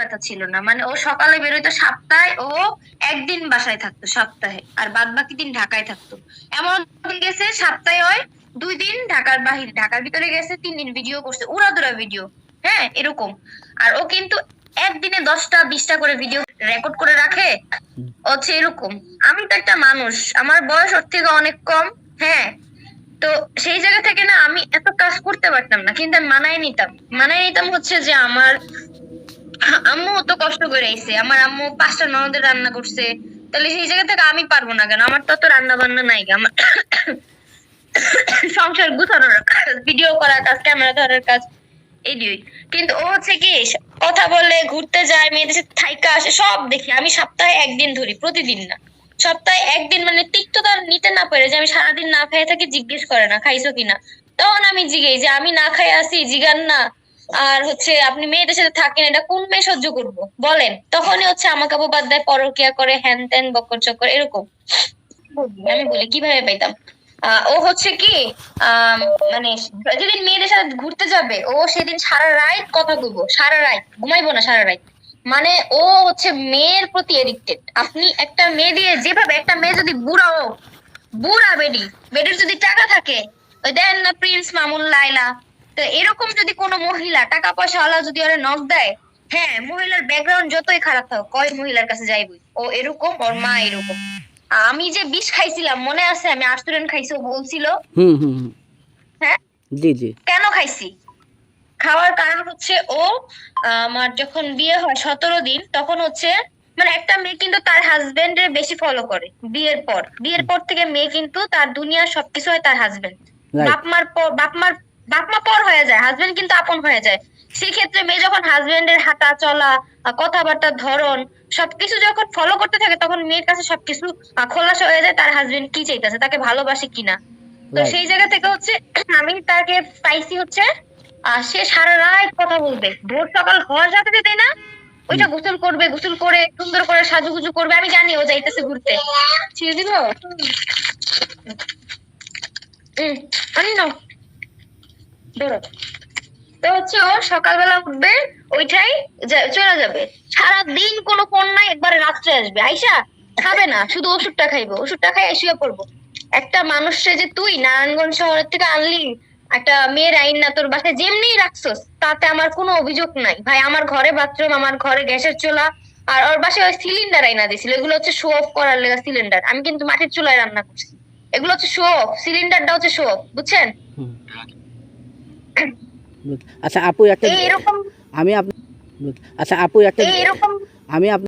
ব্যথা ছিল না। মানে ও সকালে বেরোতো সপ্তাহে ও একদিন বাসায় থাকতো সপ্তাহে আর বাদ বাকি দিন ঢাকায় থাকতো। এমন গেছে সপ্তাহে হয়, দুই দিন ঢাকার বাহিরে, ঢাকার ভিতরে গেছে, তিন দিন ভিডিও করছে, উড়াদুরা ভিডিও হ্যাঁ এরকম। আর ও কিন্তু একদিনে দশটা, বিশটা করে ভিডিও রেকর্ড করে রাখে, হচ্ছে এরকম। আমি তো একটা মানুষ, আমার বয়স ওর থেকে অনেক কম হ্যাঁ। তো সেই জায়গা থেকে না আমি এত কাজ করতে পারতাম না, কিন্তু মানায় নিতাম। মানায় নিতাম হচ্ছে যে আমার আম্মু তো কষ্ট করে আইছে। আমার আম্মু পাঁচটা ননদের রান্না করছে। তাহলে সেই জায়গা থেকে আমি পারব না কেন? আমার তো অত রান্না বান্না নাই। আমার সংসার গুছানোর কাজ ভিডিও করার কাজ ক্যামেরা ধরার কাজ এডিওই কিন্তু ও হচ্ছে কি, কথা বলে, ঘুরতে যায়, মেয়েদের সাথে থাইকা আসে, সব দেখি। আমি সপ্তাহে একদিন ধরি, প্রতিদিন না। সপ্তাহে একদিন মানে তিক্ততা নিতে না পারে যে আমি সারাদিন না খাই থাকি, জিজ্ঞেস করে না, খাইছো কিনা? তখন আমি জিগেই যে আমি না খাই আসি জিগান না। আর হচ্ছে আপনি মেয়েদের সাথে থাকেন, এটা কোন মেয়ে সহ্য করব? বলেন। তখনই হচ্ছে আমাকে বাদ দেয় পরকিয়া করে, হ্যান ত্যান, বকর চকর এরকম। আমি বলি, কীভাবে পাইতাম? ও হচ্ছে কি মানে যেদিন মেয়েদের সাথে ঘুরতে যাবে, ও সেদিন সারা রাত কথা বলব, সারা রাত, ঘুমাইবো না সারা রাত। মানে ও হচ্ছে মেয়ের প্রতি এডিক্টেড আপনি একটা মেয়ে দিয়ে যেভাবে, একটা মেয়ে যদি বুড়াও বুড়া বেডি, বেডির যদি টাকা থাকে, ওই দেন না প্রিন্স, মামুন লাইলা তো এরকম যদি কোনো মহিলা টাকা পয়সা ওয়ালা যদি ওরা নক দেয় হ্যাঁ মহিলার ব্যাকগ্রাউন্ড যতই খারাপ থাকুক কয় মহিলার কাছে যাইবই? ও এরকম ওর মা এরকম। আমি যে বিষ খাইছিলাম মনে আছে? আমি আর্টস্টুডেন্ট খাইছি ও বলছিল। হুম হুম হ্যাঁ? জি জি। কেন খাইছি? খাওয়ার কারণ হচ্ছে ও আমার যখন বিয়ে হয় সতেরো দিন তখন হচ্ছে মানে একটা মেয়ে কিন্তু তার হাজবেন্ডের বেশি ফলো করে বিয়ের পর। বিয়ের পর থেকে মেয়ে কিন্তু তার দুনিয়ার সবকিছু হয় তার হাজবেন্ড Right. বাপ মার পর বাপ মার বাপ মা পর হয়ে যায় হাজবেন্ড কিন্তু আপন হয়ে যায়। সেই ক্ষেত্রে মেয়ে যখন হাজবেন্ডের হাঁটা চলা কথাবার্তার ধরন সবকিছু যখন ফলো করতে থাকে তখন মেয়ের কাছে সবকিছু খোলাসা হয়ে যায় তার হাজবেন্ড কি চাইতেছে তাকে ভালোবাসে কিনা। তো সেই জায়গা থেকে হচ্ছে আমি তাকে পাইছি হচ্ছে আহ, সে সারা রাত কথা বলবে। ভোর সকাল হওয়ার সাথে সাথে না ওইটা গোসল করবে গোসল করে সুন্দর করে সাজুগুজু করবে আমি জানি ও যাইতেছে ঘুরতে। ছিঁড়ে দিব? নাও। ধরো তো হচ্ছে ও সকালবেলা উঠবে, ওইটাই চলে যাবে। সারা দিন কোনো ফোন নাই, একবারে রাত্রে আসবে। আইসা, খাবে না, শুধু ওষুধটা খাইবো। ওষুধটা খাই শুয়ে পড়ব। একটা মানুষে যে তুই, নারায়ণগঞ্জ শহরের থেকে আনলি, একটা মেয়ের আইন না তোর বাসায়, যেমনি রাখছস, তাতে আমার কোনো অভিযোগ নাই। ভাই, আমার ঘরে বাথরুম আমার ঘরে গ্যাসের চুলা, আর ওর বাসায় ওই সিলিন্ডার আইনা দিছিল এগুলো হচ্ছে শো অফ করার লেগা সিলিন্ডার আমি কিন্তু মাটির চুলায় রান্না করছি। এগুলো হচ্ছে শো অফ সিলিন্ডারটা হচ্ছে শো অফ বুঝছেন। আচ্ছা আপু একটা এরকম আমি আচ্ছা আপু একটা এরকম আমি আপনার